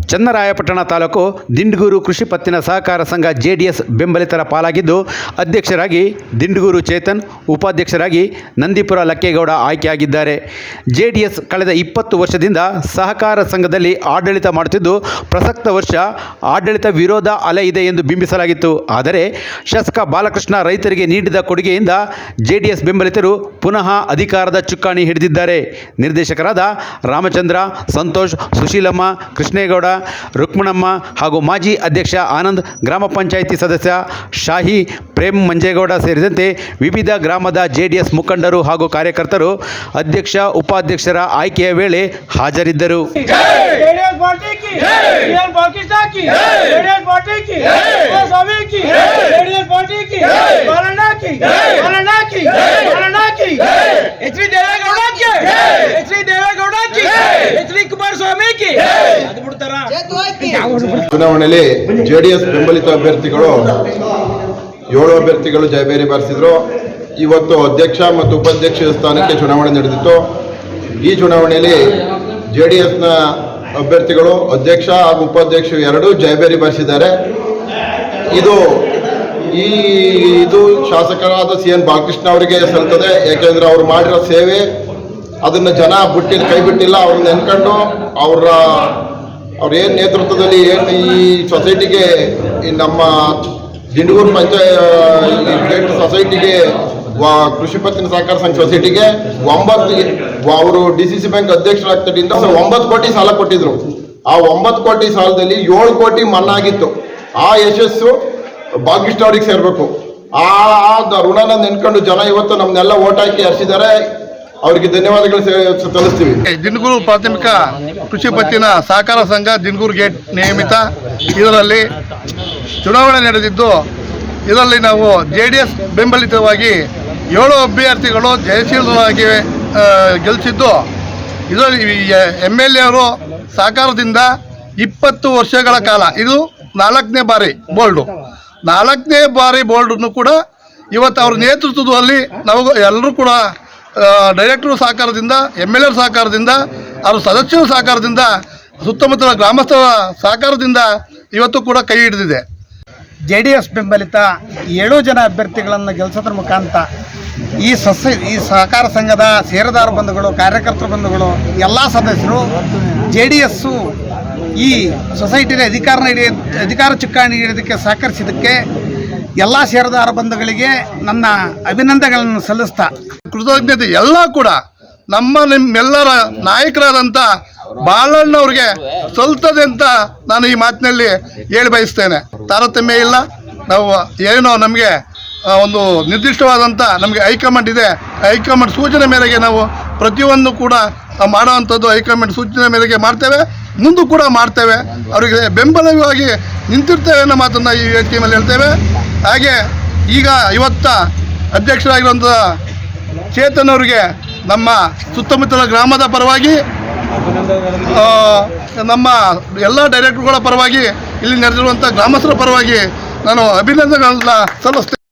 ಚನ್ನರಾಯಪಟ್ಟಣ ತಾಲೂಕು ದಿಂಡಗೂರು ಕೃಷಿ ಪತ್ತಿನ ಸಹಕಾರ ಸಂಘ ಜೆಡಿಎಸ್ ಬೆಂಬಲಿತರ ಪಾಲಾಗಿದ್ದು, ಅಧ್ಯಕ್ಷರಾಗಿ ದಿಂಡಗೂರು ಚೇತನ್, ಉಪಾಧ್ಯಕ್ಷರಾಗಿ ನಂದಿಪುರ ಲಕ್ಕೇಗೌಡ ಆಯ್ಕೆಯಾಗಿದ್ದಾರೆ. ಜೆಡಿಎಸ್ ಕಳೆದ ಇಪ್ಪತ್ತು ವರ್ಷದಿಂದ ಸಹಕಾರ ಸಂಘದಲ್ಲಿ ಆಡಳಿತ ಮಾಡುತ್ತಿದ್ದು, ಪ್ರಸಕ್ತ ವರ್ಷ ಆಡಳಿತ ವಿರೋಧ ಅಲೆ ಇದೆ ಎಂದು ಬಿಂಬಿಸಲಾಗಿತ್ತು. ಆದರೆ, ಶಾಸಕ ಬಾಲಕೃಷ್ಣ ರೈತರಿಗೆ ನೀಡಿದ ಕೊಡುಗೆಯಿಂದ ಜೆಡಿಎಸ್ ಬೆಂಬಲಿತರು ಪುನಃ ಅಧಿಕಾರದ ಚುಕ್ಕಾಣಿ ಹಿಡಿದಿದ್ದಾರೆ. ನಿರ್ದೇಶಕರಾದ ರಾಮಚಂದ್ರ, ಸಂತೋಷ್, ಸುಶೀಲಮ್ಮ, ಕೃಷ್ಣೇಗೌಡ ರುಕ್ಮಣಮ್ಮ ಹಾಗೂ ಮಾಜಿ ಅಧ್ಯಕ್ಷ ಆನಂದ್ ಗ್ರಾಮ ಪಂಚಾಯಿತಿ ಸದಸ್ಯ ಶಾಹಿ ಪ್ರೇಮ್ ಮಂಜೇಗೌಡ ಸೇರಿದಂತೆ ವಿವಿಧ ಗ್ರಾಮದ ಜೆಡಿಎಸ್ ಮುಖಂಡರು ಹಾಗೂ ಕಾರ್ಯಕರ್ತರು ಅಧ್ಯಕ್ಷ, ಉಪಾಧ್ಯಕ್ಷರ ಆಯ್ಕೆಯ ವೇಳೆ ಹಾಜರಿದ್ದರು. ಚುನಾವಣೆಯಲ್ಲಿ ಜೆಡಿಎಸ್ ಬೆಂಬಲಿತ ಅಭ್ಯರ್ಥಿಗಳು ಏಳು ಅಭ್ಯರ್ಥಿಗಳು ಜಯಬೇರಿ ಬಾರಿಸಿದ್ರು. ಇವತ್ತು ಅಧ್ಯಕ್ಷ ಮತ್ತು ಉಪಾಧ್ಯಕ್ಷ ಸ್ಥಾನಕ್ಕೆ ಚುನಾವಣೆ ನಡೆದಿತ್ತು. ಈ ಚುನಾವಣೆಯಲ್ಲಿ ಜೆ ಡಿ ಎಸ್ನ ಅಭ್ಯರ್ಥಿಗಳು ಅಧ್ಯಕ್ಷ ಹಾಗೂ ಉಪಾಧ್ಯಕ್ಷ ಎರಡೂ ಜಯಬೇರಿ ಬಾರಿಸಿದ್ದಾರೆ. ಇದು ಈ ಇದು ಶಾಸಕರಾದ ಸಿ ಎನ್ ಬಾಲಕೃಷ್ಣ ಅವರಿಗೆ ಸಲ್ತದೆ. ಯಾಕೆಂದ್ರೆ ಅವ್ರು ಮಾಡಿರೋ ಸೇವೆ ಅದನ್ನು ಜನ ಬಿಟ್ಟಿಲ್ಲ ಕೈ ಬಿಟ್ಟಿಲ್ಲ. ಅವ್ರನ್ನ ನೆನ್ಕೊಂಡು ಅವರ ಅವ್ರ ಏನ್ ನೇತೃತ್ವದಲ್ಲಿ ಏನು ಈ ಸೊಸೈಟಿಗೆ ಈ ನಮ್ಮ ದಿಂಡಗೂರು ಪಂಚಾಯತ್ ಸೊಸೈಟಿಗೆ ಕೃಷಿ ಪತ್ತಿನ ಸಹಕಾರ ಸಂಘ ಸೊಸೈಟಿಗೆ ಒಂಬತ್ತು ಅವರು ಡಿ ಸಿ ಸಿ ಬ್ಯಾಂಕ್ ಅಧ್ಯಕ್ಷರಾಗ್ತದಿಂದ ಒಂಬತ್ತು ಕೋಟಿ ಸಾಲ ಕೊಟ್ಟಿದ್ರು. ಆ ಒಂಬತ್ತು ಕೋಟಿ ಸಾಲದಲ್ಲಿ ಏಳು ಕೋಟಿ ಮನ್ನಾ ಆ ಯಶಸ್ಸು ಬಾಲಕೃಷ್ಣ ಅವ್ರಿಗೆ ಸೇರ್ಬೇಕು. ಆ ಋಣನ ನೆನ್ಕೊಂಡು ಜನ ಇವತ್ತು ನಮ್ನೆಲ್ಲ ಓಟ್ ಹಾಕಿ ಹರಿಸಿದ್ದಾರೆ. ಅವರಿಗೆ ಧನ್ಯವಾದಗಳು ಸಲ್ಲಿಸ್ತೀವಿ. ದಿನಗೂರು ಪ್ರಾಥಮಿಕ ಕೃಷಿ ಪತ್ತಿನ ಸಹಕಾರ ಸಂಘ ದಿನಗೂರು ಗೇಟ್ ನಿಯಮಿತ. ಇದರಲ್ಲಿ ಚುನಾವಣೆ ನಡೆದಿದ್ದು, ಇದರಲ್ಲಿ ನಾವು ಜೆ ಡಿ ಎಸ್ ಬೆಂಬಲಿತವಾಗಿ ಏಳು ಅಭ್ಯರ್ಥಿಗಳು ಜಯಶೀಲರಾಗಿ ಗೆಲ್ಲಿಸಿದ್ದು ಇದರಲ್ಲಿ ಎಂ ಎಲ್ ಎ ಅವರು ಸಹಕಾರದಿಂದ ಇಪ್ಪತ್ತು ವರ್ಷಗಳ ಕಾಲ, ಇದು ನಾಲ್ಕನೇ ಬಾರಿ ಬೋಲ್ಡು. ನಾಲ್ಕನೇ ಬಾರಿ ಬೋಲ್ಡನ್ನು ಕೂಡ ಇವತ್ತು ಅವ್ರ ನೇತೃತ್ವದಲ್ಲಿ ನಾವು ಎಲ್ಲರೂ ಕೂಡ ಡೈರೆಕ್ಟರ್ ಸಹಕಾರದಿಂದ ಎಂ ಎಲ್ ಸಹಕಾರದಿಂದ, ಅವರು ಸದಸ್ಯರ ಸಹಕಾರದಿಂದ, ಸುತ್ತಮುತ್ತಲ ಗ್ರಾಮಸ್ಥರ ಸಹಕಾರದಿಂದ ಇವತ್ತು ಕೂಡ ಕೈ ಹಿಡಿದಿದೆ. ಜೆ ಡಿ ಎಸ್ ಬೆಂಬಲಿತ ಏಳು ಜನ ಅಭ್ಯರ್ಥಿಗಳನ್ನು ಗೆಲ್ಲಿಸೋದ್ರ ಮುಖಾಂತರ ಈ ಸಸ್ಯ ಈ ಸಹಕಾರ ಸಂಘದ ಷೇರುದಾರ ಬಂಧುಗಳು, ಕಾರ್ಯಕರ್ತರ ಬಂಧುಗಳು, ಎಲ್ಲ ಸದಸ್ಯರು ಜೆ ಡಿ ಎಸ್ಸು ಈ ಸೊಸೈಟಿಯಲ್ಲಿ ಅಧಿಕಾರ ನೀಡಿ ಅಧಿಕಾರ ಚುಕ್ಕಾಣಿ ಹಿಡಿಯೋದಕ್ಕೆ ಸಹಕರಿಸಿದ್ದಕ್ಕೆ ಎಲ್ಲ ಷೇರುದಾರ ಬಂಧುಗಳಿಗೆ ನನ್ನ ಅಭಿನಂದನೆಗಳನ್ನು ಸಲ್ಲಿಸ್ತಾ. ಕೃತಜ್ಞತೆ ಎಲ್ಲ ಕೂಡ ನಮ್ಮ ನಿಮ್ಮೆಲ್ಲರ ನಾಯಕರಾದಂಥ ಬಾಳಣ್ಣವ್ರಿಗೆ ಸಲ್ತದೆ ಅಂತ ನಾನು ಈ ಮಾತಿನಲ್ಲಿ ಹೇಳಿ ಬಯಸ್ತೇನೆ. ತಾರತಮ್ಯ ಇಲ್ಲ. ನಾವು ಏನೋ ನಮಗೆ ಒಂದು ನಿರ್ದಿಷ್ಟವಾದಂಥ ನಮಗೆ ಹೈಕಮಾಂಡ್ ಇದೆ. ಹೈಕಮಾಂಡ್ ಸೂಚನೆ ಮೇರೆಗೆ ನಾವು ಪ್ರತಿಯೊಂದು ಕೂಡ ಮಾಡುವಂಥದ್ದು ಹೈಕಮಾಂಡ್ ಸೂಚನೆ ಮೇರೆಗೆ ಮಾಡ್ತೇವೆ. ಮುಂದೂ ಕೂಡ ಮಾಡ್ತೇವೆ. ಅವರಿಗೆ ಬೆಂಬಲವಾಗಿ ನಿಂತಿರ್ತೇವೆ ಅನ್ನೋ ಮಾತನ್ನು ಈ ವೇದಿಕೆ ಹೇಳ್ತೇವೆ. ಹಾಗೆ ಈಗ ಇವತ್ತ ಅಧ್ಯಕ್ಷರಾಗಿರುವಂಥ ಚೇತನ್ ಅವರಿಗೆ ನಮ್ಮ ಸುತ್ತಮುತ್ತಲ ಗ್ರಾಮದ ಪರವಾಗಿ ನಮ್ಮ ಎಲ್ಲ ಡೈರೆಕ್ಟರ್ಗಳ ಪರವಾಗಿ, ಇಲ್ಲಿ ನಡೆದಿರುವಂಥ ಗ್ರಾಮಸ್ಥರ ಪರವಾಗಿ ನಾನು ಅಭಿನಂದನೆಗಳನ್ನ ಸಲ್ಲಿಸ್ತೇನೆ.